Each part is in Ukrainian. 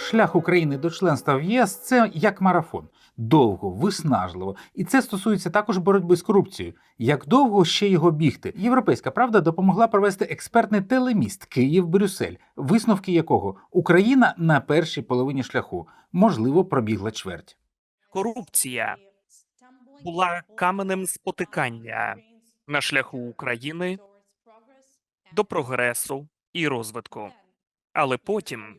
шлях України до членства в ЄС це як марафон. Довго, виснажливо, і це стосується також боротьби з корупцією. Як довго ще його бігти? Європейська правда допомогла провести експертний телеміст Київ-Брюссель, висновки якого Україна на першій половині шляху, можливо, пробігла чверть. Корупція була каменем спотикання на шляху України до прогресу і розвитку. Але потім,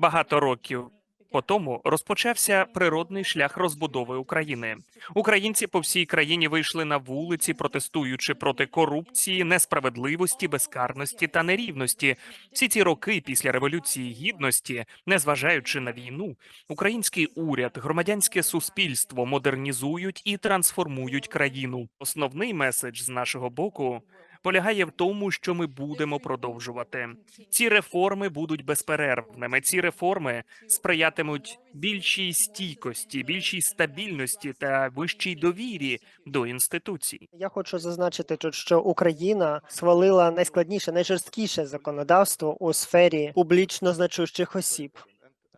багато років по тому, розпочався природний шлях розбудови України. Українці по всій країні вийшли на вулиці, протестуючи проти корупції, несправедливості, безкарності та нерівності. Всі ці роки після революції гідності, незважаючи на війну, український уряд, громадянське суспільство модернізують і трансформують країну. Основний меседж з нашого боку полягає в тому, що ми будемо продовжувати. Ці реформи будуть безперервними. Ці реформи сприятимуть більшій стійкості, більшій стабільності та вищій довірі до інституцій. Я хочу зазначити тут, що Україна схвалила найскладніше, найжорсткіше законодавство у сфері публічно значущих осіб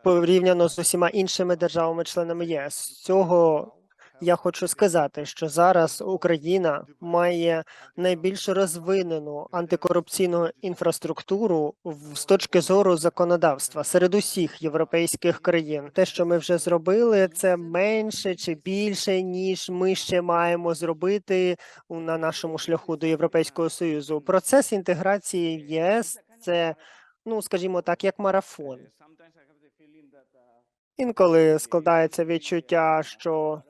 порівняно з усіма іншими державами-членами ЄС. Цього я хочу сказати, що зараз Україна має найбільш розвинену антикорупційну інфраструктуру з точки зору законодавства серед усіх європейських країн. Те, що ми вже зробили, це менше чи більше ніж ми ще маємо зробити на нашому шляху до Європейського союзу. Процес інтеграції в ЄС це, ну скажімо так, як марафон. Інколи складається відчуття, що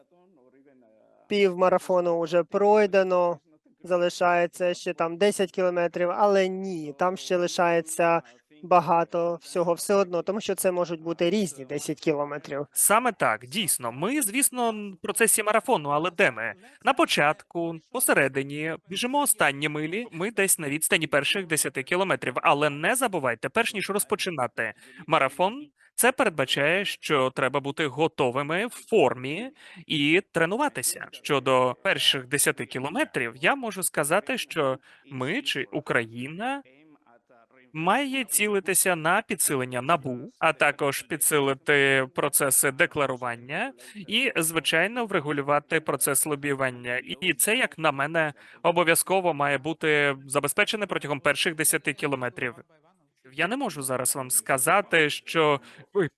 пів марафону вже пройдено, залишається ще там 10 кілометрів, але ні, там ще лишається багато всього все одно, тому що це можуть бути різні 10 кілометрів. Саме так, дійсно. Ми, звісно, в процесі марафону, але де ми? На початку, посередині, біжимо останні милі. Ми десь на відстані перших 10 кілометрів. Але не забувайте, перш ніж розпочинати марафон, це передбачає, що треба бути готовими в формі і тренуватися. Щодо перших 10 кілометрів, я можу сказати, що ми чи Україна має цілитися на підсилення набу, а також підсилити процеси декларування і, звичайно, врегулювати процес лобіювання. І це, як на мене, обов'язково має бути забезпечене протягом перших 10 кілометрів. Я не можу зараз вам сказати, що ви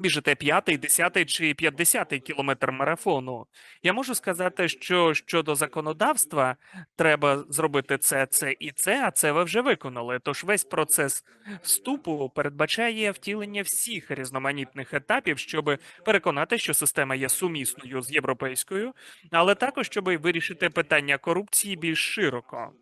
біжите п'ятий, десятий чи п'ятдесятий кілометр марафону. Я можу сказати, що щодо законодавства треба зробити це, це і це, а це ви вже виконали. Тож весь процес вступу передбачає втілення всіх різноманітних етапів, щоб переконати, що система є сумісною з європейською, але також щоб вирішити питання корупції більш широко.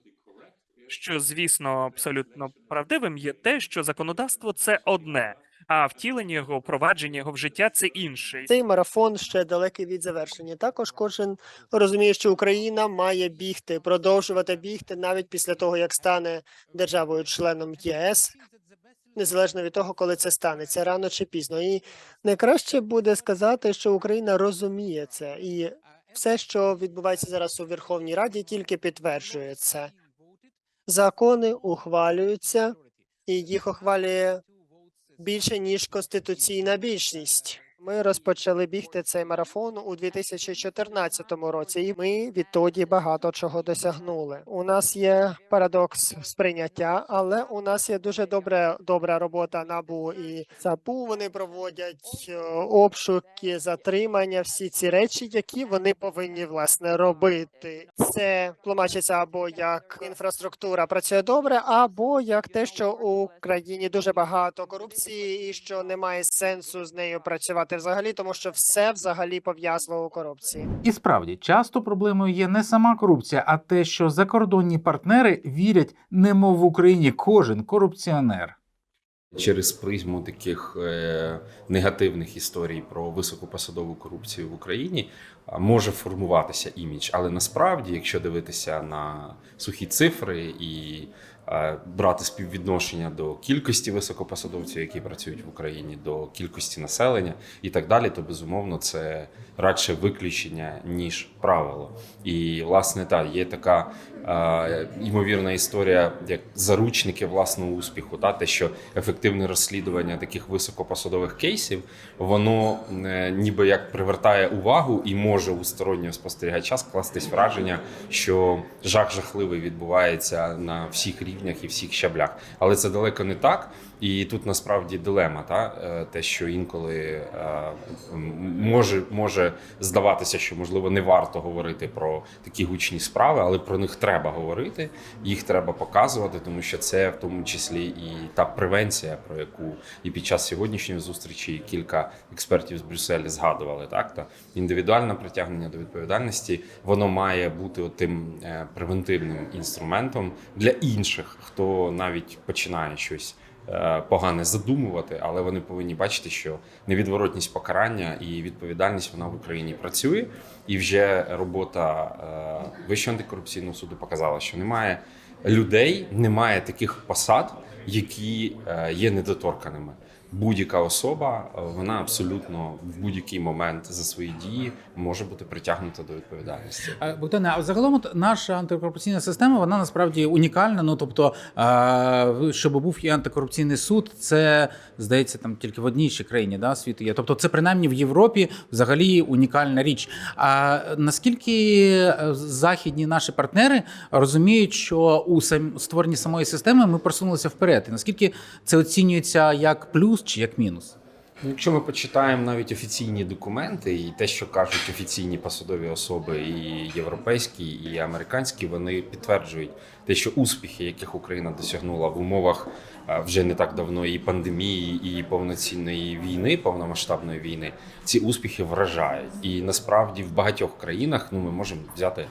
Що, звісно, абсолютно правдивим є те, що законодавство це одне, а втілення його, впровадження його в життя це інше. Цей марафон ще далекий від завершення. Також кожен розуміє, що Україна має бігти, продовжувати бігти навіть після того, як стане державою-членом ЄС, незалежно від того, коли це станеться рано чи пізно. І найкраще буде сказати, що Україна розуміє це, і все, що відбувається зараз у Верховній Раді, тільки підтверджує це. Закони ухвалюються, і їх ухвалює більше ніж конституційна більшість. Ми розпочали бігти цей марафон у 2014 році, і ми відтоді багато чого досягнули. У нас є парадокс сприйняття, але у нас є дуже добре добра робота набу і САПУ. Вони проводять е, обшуки, затримання, всі ці речі, які вони повинні власне робити. Це тлумачиться або як інфраструктура працює добре, або як те, що у країні дуже багато корупції, і що немає сенсу з нею працювати взагалі, тому що все взагалі пов'язано у корупції. І справді часто проблемою є не сама корупція, а те, що закордонні партнери вірять, немов в Україні кожен корупціонер. Через призму таких е, негативних історій про високопосадову корупцію в Україні а, може формуватися імідж. Але насправді, якщо дивитися на сухі цифри і брати співвідношення до кількості високопосадовців, які працюють в Україні, до кількості населення і так далі, то безумовно це радше виключення ніж правило. І власне так, є така е, ймовірна історія, як заручники власного успіху, та те, що ефективне розслідування таких високопосадових кейсів, воно е, ніби як привертає увагу і може у стороннього спостерігача скластись враження, що жах жахливий відбувається на всіх рівнях і всіх щаблях. Але це далеко не так. І тут насправді дилема, та е, те, що інколи е, може, може здаватися, що можливо не варто говорити про такі гучні справи, але про них треба говорити, їх треба показувати, тому що це в тому числі і та превенція, про яку і під час сьогоднішньої зустрічі кілька експертів з Брюсселя згадували. Так та індивідуальне притягнення до відповідальності воно має бути тим превентивним інструментом для інших, хто навіть починає щось е, погане задумувати, але вони повинні бачити, що невідворотність покарання і відповідальність вона в Україні працює, і вже робота е, Вищого антикорупційного суду показала, що немає людей, немає таких посад, які е, є недоторканими. Будь-яка особа, е, вона абсолютно в будь-який момент за свої дії може бути притягнута до відповідальності. Е, Богдане, а загалом наша антикорупційна система вона насправді унікальна. Ну тобто, е, щоб був і антикорупційний суд, це здається там тільки в одній ще країні да, світу є. Тобто, це принаймні в Європі взагалі унікальна річ. А наскільки західні наші партнери розуміють, що у створенні самої системи ми просунулися вперед, і наскільки це оцінюється як плюс чи як мінус? Ну, Якщо ми почитаємо навіть офіційні документи, і те, що кажуть офіційні посадові особи, і європейські, і американські, вони підтверджують те, що успіхи, яких Україна досягнула в умовах вже не так давно і пандемії, і повноцінної війни, повномасштабної війни, ці успіхи вражають. І насправді в багатьох країнах, ну ми можемо взяти е,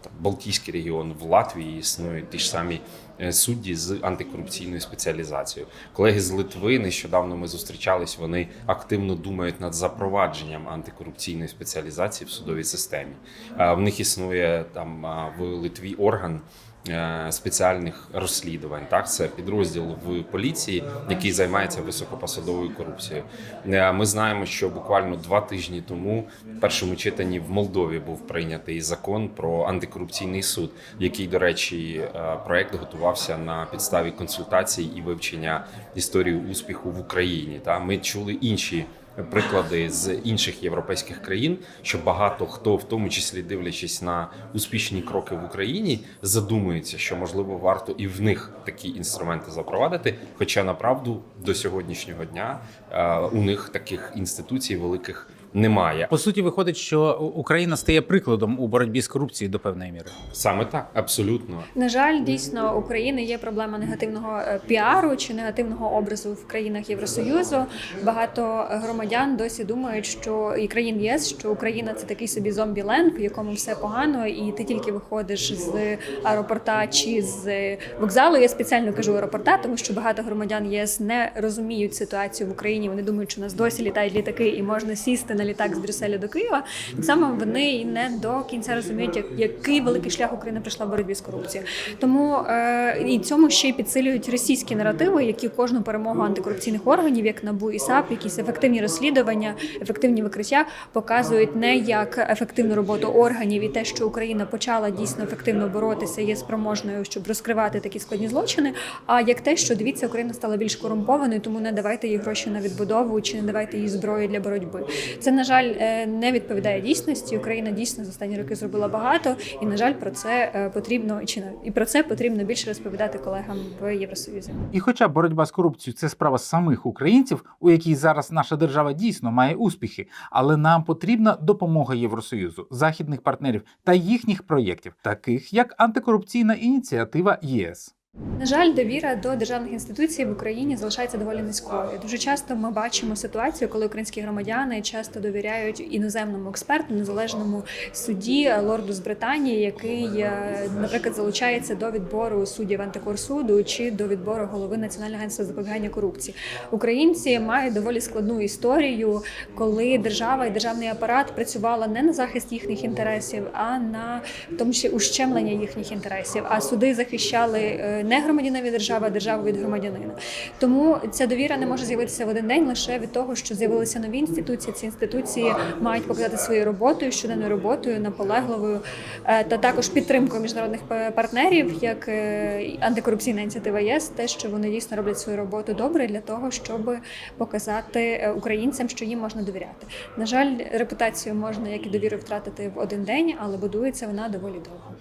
там, Балтійський регіон в Латвії, існують ті ж самі е, судді з антикорупційною спеціалізацією. Колеги з Литви нещодавно ми зустрічались. Вони активно думають над запровадженням антикорупційної спеціалізації в судовій системі. Е, В них існує там в Литві орган. Е, Спеціальних розслідувань, так це підрозділ в поліції, який займається високопосадовою корупцією. Е, Ми знаємо, що буквально два тижні тому в першому читанні в Молдові був прийнятий закон про антикорупційний суд, який, до речі, е, проект готувався на підставі консультацій і вивчення історії успіху в Україні. Та ми чули інші. Приклади з інших європейських країн, що багато хто, в тому числі дивлячись на успішні кроки в Україні, задумується, що можливо варто і в них такі інструменти запровадити. Хоча направду до сьогоднішнього дня е, у них таких інституцій великих немає. По суті, виходить, що Україна стає прикладом у боротьбі з корупцією до певної міри. Саме так, абсолютно. На жаль, дійсно, України є проблема негативного е, піару чи негативного образу в країнах Євросоюзу. Багато громадян досі думають, що і країн ЄС, що Україна це такий собі зомбі-ленд, в якому все погано, і ти тільки виходиш з аеропорта чи з вокзалу. Я спеціально кажу аеропорта, тому що багато громадян ЄС не розуміють ситуацію в Україні. Вони думають, що у нас досі літають літаки, і можна сісти на літак з Брюсселя до Києва. Так само вони не до кінця розуміють, як- який великий шлях Україна пройшла в боротьбі з корупцією. Тому е, і цьому ще й підсилюють російські наративи, які кожну перемогу антикорупційних органів, як НАБУ і САП, якісь ефективні розслідування, ефективні викриття показують не як ефективну роботу органів і те, що Україна почала дійсно ефективно боротися, є спроможною, щоб розкривати такі складні злочини. А як те, що дивіться, Україна стала більш корумпованою, тому не давайте їй гроші на відбудову чи не давайте їй зброю для боротьби. Це на жаль е, не відповідає дійсності. Україна дійсно за останні роки зробила багато, і на жаль, про це е, потрібно чи не і про це потрібно більше розповідати колегам в Євросоюзі. І хоча боротьба з корупцією це справа самих українців, у якій зараз наша держава дійсно має успіхи, але нам потрібна допомога Євросоюзу, західних партнерів та їхніх проєктів, таких як антикорупційна ініціатива ЄС. На жаль, довіра до державних інституцій в Україні залишається доволі низькою. Дуже часто ми бачимо ситуацію, коли українські громадяни часто довіряють іноземному експерту, незалежному судді лорду з Британії, який, е, наприклад, залучається до відбору суддів антикорсуду чи до відбору голови Національного агентства запобігання корупції. Українці мають доволі складну історію, коли держава і державний апарат працювала не на захист їхніх інтересів, а на в тому числі ущемлення їхніх інтересів. А суди захищали е, не громадянина від держави, а держава від громадянина. Тому ця довіра не може з'явитися в один день лише від того, що з'явилися нові інституції. Ці інституції мають показати своєю роботою, щоденною роботою, наполегливою е, та також підтримкою міжнародних партнерів, як е, антикорупційна ініціатива ЄС, те, що вони дійсно роблять свою роботу добре для того, щоб показати е, українцям, що їм можна довіряти. На жаль, репутацію можна як і довіру втратити в один день, але будується вона доволі довго.